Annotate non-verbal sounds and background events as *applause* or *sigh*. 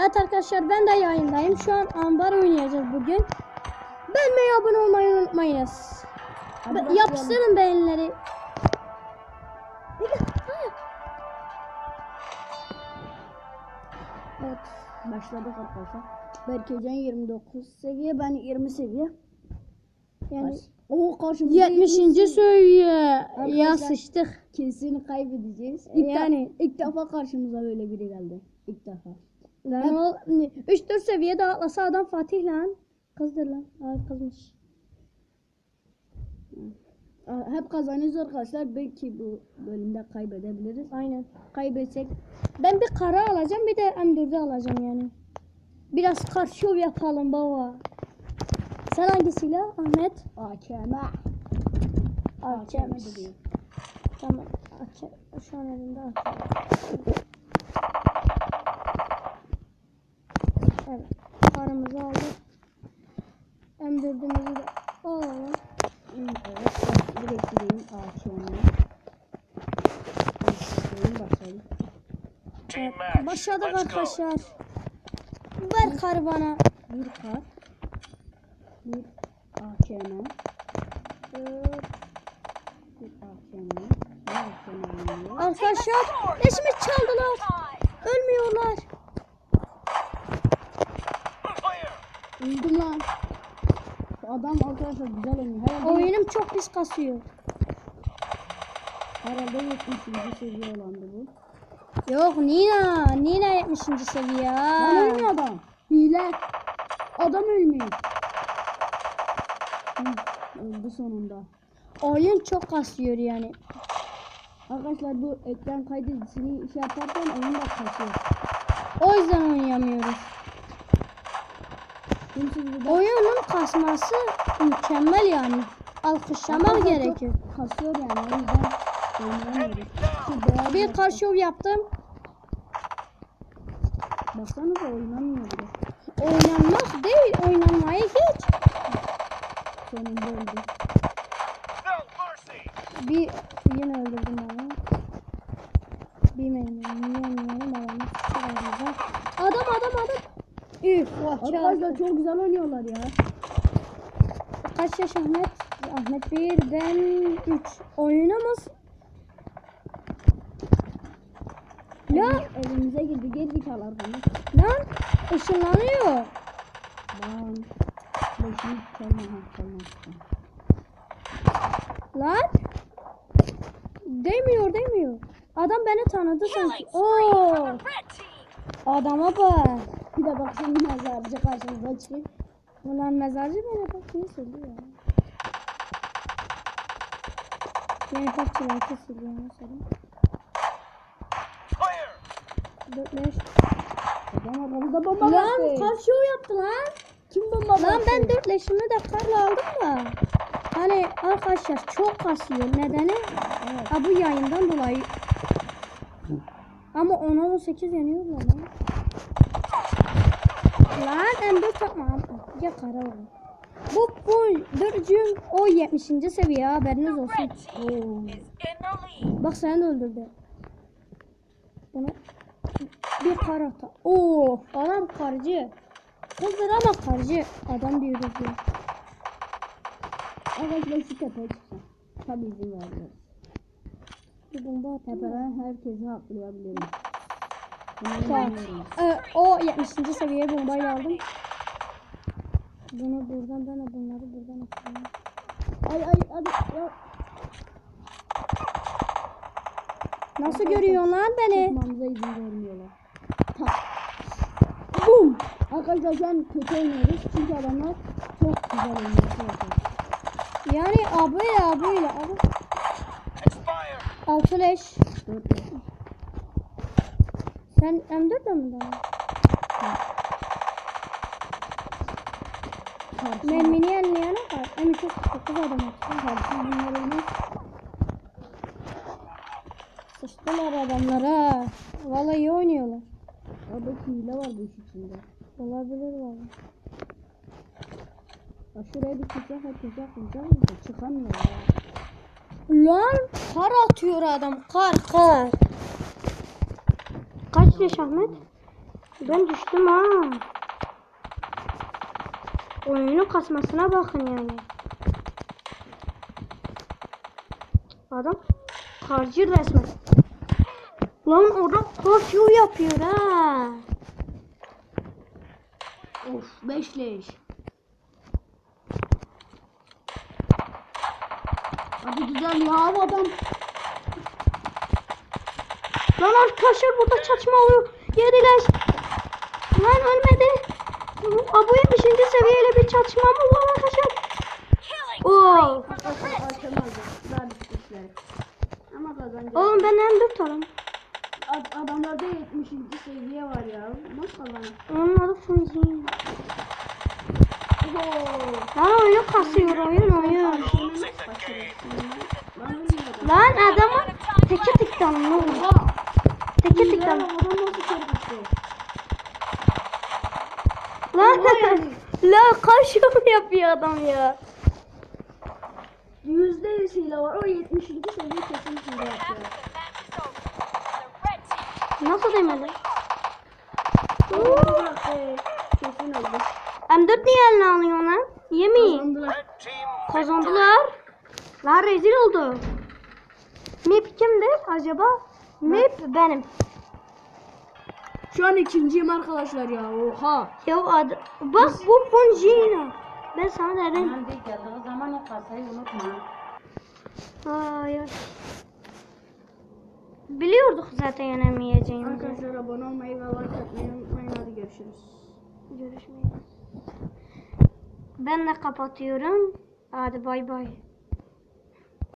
Evet arkadaşlar ben de yayındayım. Şu an ambar oynayacağız bugün. Beğenmeyi abone olmayı unutmayınız. Be- yapıştırın beğenileri. Evet başladık arkadaşlar. Berkecan 29 seviye ben 20 seviye. Yani Kaç? Oo karşımızda 70. seviye. Ya sıçtık. kesin kaybedeceğiz. İlk Yani- yani ilk defa karşımıza böyle biri geldi. İlk defa. Lan o 3-4 seviye daha atlasa adam Fatih lan. Kızdır lan. Ay kızmış. Hep kazanıyoruz arkadaşlar. Belki bu bölümde kaybedebiliriz. Aynen. Kaybetsek Ben bir kara alacağım bir de M4'ü alacağım yani. Biraz kar şov yapalım baba. Sen hangisiyle Ahmet? AKM. AKM. Tamam. AK. Şu an elimde AK. Evet. Karımızı aldık. M4'ümüzü de alalım. Evet. Direkt gideyim AKM'ye. Başlayalım. Team Evet. Başladık arkadaşlar. Ver karı bana. Bir kar. Bir AKM. Bir AKM. Arkadaşlar leşimi çaldılar. Ölmüyorlar. Fire. Öldüm lan. Şu adam arkadaşlar güzel oynuyor. Herhalde, Oyunum çok pis kasıyor. herhalde 70. seviye olandı bu. Yok Nina. Nina 70. seviye. Lan ölmüyor adam. Hile. Adam ölmüyor. Hı, öldü sonunda. Oyun çok kasıyor yani. Arkadaşlar bu ekran kaydedicisini şey yaparken oyun da kasıyor. O yüzden oynayamıyoruz. Oyunun kasması mükemmel yani. Alkışlamak çok Kasıyor yani o yüzden Bir karşov yaptım. Baksanıza oynanmıyor bile. Oynanmaz değil. Oynanmayı geç. Sonunda mercy. Bir yine öldürdüm onu. Bilmiyorum. Niye bilmiyorum. Adamı sıçrayacağım. Adam adam adam. Üf. Arkadaşlar çok güzel oynuyorlar ya. Kaç yaş Ahmet? Ahmet 1, ben 3. Oynamaz. Ya Ev- Evimize girdi gerizekalı arkamda. lan ışınlanıyor. Lan. Başını çalma. Lan. Değmiyor değmiyor. Adam beni tanıdı sanki. Oo. Adama bak. Bir de bak şimdi mezarcı karşımıza çıkıyor. Ulan mezarcı beni bak niye söylüyor ya. Yeni parçalar kesiliyor mesela. Clear. 4 5. Adam arkamızda bomba Lan attı. karşı o yaptı lan. Kim bomba Lan attı? ben dört leşimi de karla aldım da. Hani arkadaşlar çok kasıyor. Nedeni Evet. ha, bu yayından dolayı. Ama 10'a 18 yeniyorlar lan. Lan M4 yapma. Ya kara oldu. Bu bu dörcüm o 70. seviye haberiniz olsun. Oo. Bak seni de öldürdü. Bunu bir kar ata. Oo, adam karcı. Kızdır ama karcı. Adam diyoruz ya. Arkadaşlar şu tepeye çıksın. Tabii izin verdiler. Bir bomba. Tepeden herkesi haklayabilirim. Tamam. Ee, o 70. seviye bombayla aldım. Bunu buradan ben de bunları buradan atayım. Ay ay hadi ya. Nasıl görüyorsun lan beni? Çıkmamıza izin vermiyorlar. Tak. Bum. Arkadaşlar şu an kötü oynuyoruz. Çünkü adamlar çok güzel oynuyor. arkadaşlar. Yani abi abiyle abi. Altı leş. Dört leş. Sen M4 mi daha? Karşı, Mermini yenileyene var. Emi çok çok adam olmaz. Sıçtılar adamlara. Vallahi iyi oynuyorlar. Orada hile var bu iş içinde. Olabilir vallahi. Ya şuraya bir tuzak atacak mıyız? Çıkamıyor ya. Lan kar atıyor adam. Kar kar. Yaş Ahmet? Ben düştüm ha. Oyunun kasmasına bakın yani. Adam harcı resmen. Lan orada parçıyor yapıyor ha. Of 5 leş. Hadi güzel ya adam. Lan arkadaşlar burada çatışma oluyor. Yediler. Lan ölmedi. Bu 5. seviyeli bir çatışma mı var arkadaşlar? Oo. Oğlum ben M4 alayım. Ad- adamlarda 70. seviye var ya. Nasıl kazanır? Onun adı Funzin. Oho. Lan oyunu kasıyor oyun oyun. Lan adamı teke tıktan ne oldu? Teke? Lan *laughs* la yol yapıyor adam ya. Yüzde yüz hile var. O 70. seviye kesin hile yapıyor. Nasıl demedi? E, Kesin oldu. M4 niye eline alıyor lan? Yemeyin. Kazandılar. Lan rezil oldu. Map kimdi acaba? Map benim. Şu an ikinciyim arkadaşlar ya. Oha. Ya ad bak bu Fungino. Ben sana dedim. Aman dik geldiği zaman o kasayı unutma. Ay ay. Biliyorduk zaten yenemeyeceğimizi. Arkadaşlar abone olmayı ve like atmayı unutmayın. Hadi görüşürüz. Görüşmeyiz. Ben de kapatıyorum. Hadi bay bay.